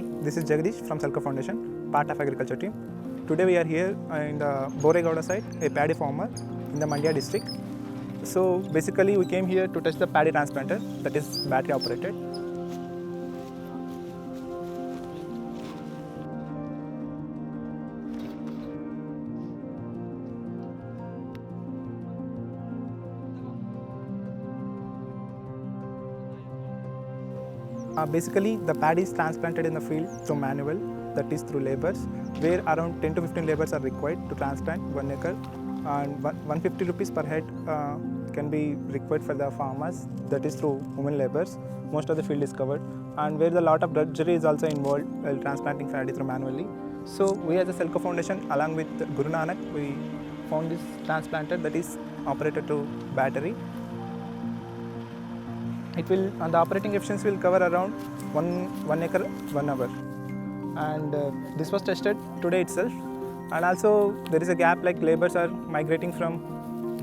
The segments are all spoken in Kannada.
this is Jagdish from Selco Foundation, part of agriculture team. Today we are here in the Boregowda site, a paddy farmer in the Mandya district. So basically we came here to test the paddy transplanter that is battery operated. Uh, basically, the paddy is transplanted in the field through manual, that is through labours, where around 10 to 15 labours are required to transplant one acre, and 150 rupees per head uh, can be required for the farmers, that is through women labours. Most of the field is covered, and where the lot of drudgery is also involved while transplanting paddy through manually. So, we as a Selco Foundation, along with Guru Nanak, we found this transplanter that is operated to battery it will the operating efficiency will cover around one one acre one hour. And uh, this was tested today itself. And also there is a gap like laborers are migrating from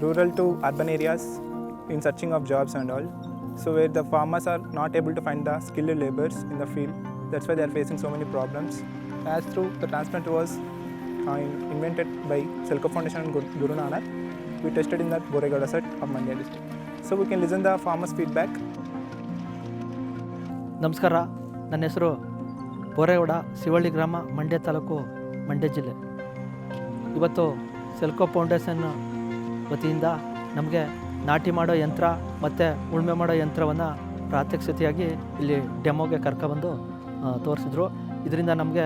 rural to urban areas in searching of jobs and all. So where the farmers are not able to find the skilled laborers in the field that's why they are facing so many problems. As through the transplant was uh, invented by Selco Foundation and Gur- Guru Nanak we tested in that Boregowda site of Mandya district. So we can listen the farmers feedback ನಮಸ್ಕಾರ. ನನ್ನ ಹೆಸರು ಬೋರೇಗೌಡ, ಶಿವಳ್ಳಿ ಗ್ರಾಮ, ಮಂಡ್ಯ ತಾಲೂಕು, ಮಂಡ್ಯ ಜಿಲ್ಲೆ. ಇವತ್ತು ಸೆಲ್ಕೋ ಫೌಂಡೇಶನ್ ವತಿಯಿಂದ ನಮಗೆ ನಾಟಿ ಮಾಡೋ ಯಂತ್ರ ಮತ್ತು ಉಳುಮೆ ಮಾಡೋ ಯಂತ್ರವನ್ನು ಪ್ರಾತ್ಯಕ್ಷತೆಯಾಗಿ ಇಲ್ಲಿ ಡೆಮೋಗೆ ಕರ್ಕೊಬಂದು ತೋರಿಸಿದ್ರು. ಇದರಿಂದ ನಮಗೆ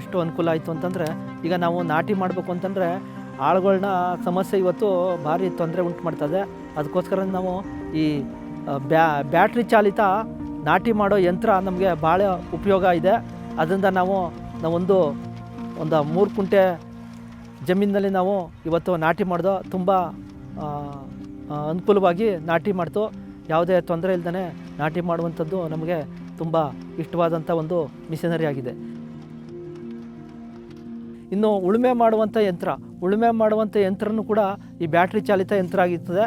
ಎಷ್ಟು ಅನುಕೂಲ ಆಯಿತು ಅಂತಂದರೆ, ಈಗ ನಾವು ನಾಟಿ ಮಾಡಬೇಕು ಅಂತಂದರೆ ಆಳುಗಳನ್ನ ಸಮಸ್ಯೆ ಇವತ್ತು ಭಾರಿ ತೊಂದರೆ ಉಂಟು ಮಾಡ್ತದೆ. ಅದಕ್ಕೋಸ್ಕರ ನಾವು ಈ ಬ್ಯಾ, ಬ್ಯಾಟ್ರಿ ಚಾಲಿತ ನಾಟಿ ಮಾಡೋ ಯಂತ್ರ ನಮಗೆ ಭಾಳ ಉಪಯೋಗ ಇದೆ. ಅದರಿಂದ ನಾವು ನಾವೊಂದು ಒಂದು ಮೂರು ಕುಂಟೆ ಜಮೀನಿನಲ್ಲಿ ನಾವು ಇವತ್ತು ನಾಟಿ ಮಾಡಿದೋ ತುಂಬ ಅನುಕೂಲವಾಗಿ ನಾಟಿ ಮಾಡ್ತು. ಯಾವುದೇ ತೊಂದರೆ ಇಲ್ಲದೇ ನಾಟಿ ಮಾಡುವಂಥದ್ದು ನಮಗೆ ತುಂಬ ಇಷ್ಟವಾದಂಥ ಒಂದು ಮಿಷನರಿ ಆಗಿದೆ. ಇನ್ನು ಉಳುಮೆ ಮಾಡುವಂಥ ಯಂತ್ರ, ಉಳುಮೆ ಮಾಡುವಂಥ ಯಂತ್ರನೂ ಕೂಡ ಈ ಬ್ಯಾಟ್ರಿ ಚಾಲಿತ ಯಂತ್ರ ಆಗಿರ್ತದೆ.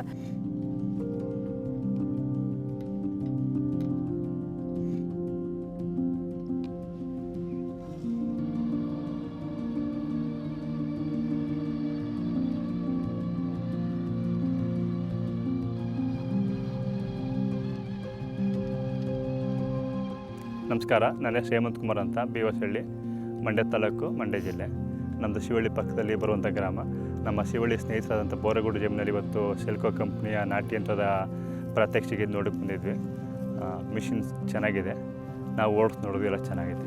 ನಮಸ್ಕಾರ. ನನ್ನ ಶ್ರೀಮಂತ್ ಕುಮಾರ್ ಅಂತ ಬಿ ಹೊಸಳ್ಳಿ ಮಂಡ್ಯ ತಾಲೂಕು, ಮಂಡ್ಯ ಜಿಲ್ಲೆ. ನಮ್ಮದು ಶಿವಳ್ಳಿ ಪಕ್ಕದಲ್ಲಿ ಬರುವಂಥ ಗ್ರಾಮ. ನಮ್ಮ ಶಿವಳ್ಳಿ ಸ್ನೇಹಿತರಾದಂಥ ಬೋರಗೂಡು ಜಮ್ನಲ್ಲಿ ಇವತ್ತು ಸೆಲ್ಕೋ ಕಂಪ್ನಿಯ ನಾಟಿ ಯಂತ್ರದ ಪ್ರಾತ್ಯಕ್ಷಿಕೆ ನೋಡಕ್ಕೆ ಬಂದಿದ್ವಿ. ಮಿಷಿನ್ ಚೆನ್ನಾಗಿದೆ. ನಾವು ಓಡಿಸ್ ನೋಡಿದ್ವಿ ಎಲ್ಲ ಚೆನ್ನಾಗಿದೆ.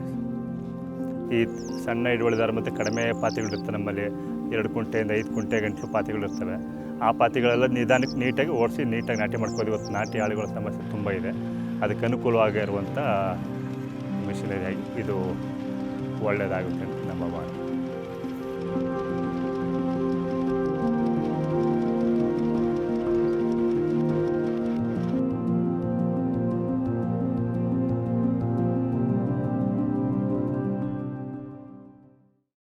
ಈ ಸಣ್ಣ ಹಿಡುವಳಿದಾರ ಮತ್ತು ಕಡಿಮೆ ಪಾತಿಗಳಿರ್ತವೆ ನಮ್ಮಲ್ಲಿ. ಎರಡು ಕುಂಟೆಯಿಂದ ಐದು ಕುಂಟೆ ಗಂಟಲು ಪಾತಿಗಳಿರ್ತವೆ. ಆ ಪಾತಿಗಳೆಲ್ಲ ನಿಧಾನಕ್ಕೆ ನೀಟಾಗಿ ಓಡಿಸಿ ನೀಟಾಗಿ ನಾಟಿ ಮಾಡ್ಕೋದು ಇವತ್ತು ನಾಟಿ ಆಳುಗಳ ಸಮಸ್ಯೆ ತುಂಬ ಇದೆ. ಅದಕ್ಕೆ ಅನುಕೂಲವಾಗಿರುವಂಥ ವಿಶೇಷ ಇದು ಒಳ್ಳೆಯದಾಗುತ್ತೆ ಅಂತ ನಮ್ಮ ಭಾವನೆ